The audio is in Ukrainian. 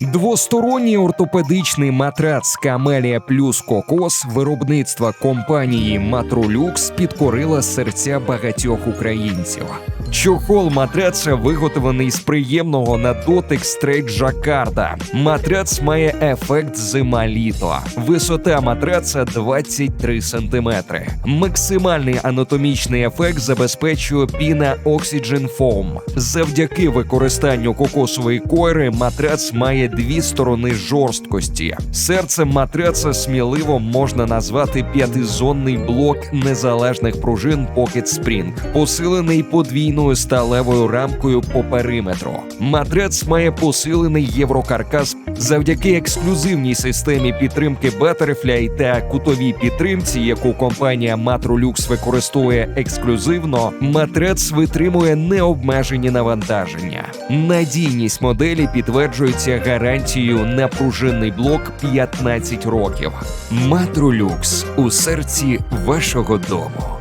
Двосторонній ортопедичний матрац Камелія плюс Кокос виробництва компанії Матролюкс підкорила серця багатьох українців. Чохол матраца виготовлений з приємного на дотик стрейт жакарда. Матрац має ефект зима-літо. Висота матраца 23 см. Максимальний анатомічний ефект забезпечує піна Oxygen Foam. Завдяки використанню кокосової койри матрац має дві сторони жорсткості. Серцем матраца сміливо можна назвати п'ятизонний блок незалежних пружин Pocket Spring, посилений подвійною сталевою рамкою по периметру. Матрац має посилений єврокаркас завдяки ексклюзивній системі підтримки Butterfly та кутовій підтримці, яку компанія Matrolux використовує ексклюзивно. Матрац витримує необмежені навантаження. Надійність моделі підтверджується гарантією на пружинний блок 15 років. Матролюкс у серці вашого дому.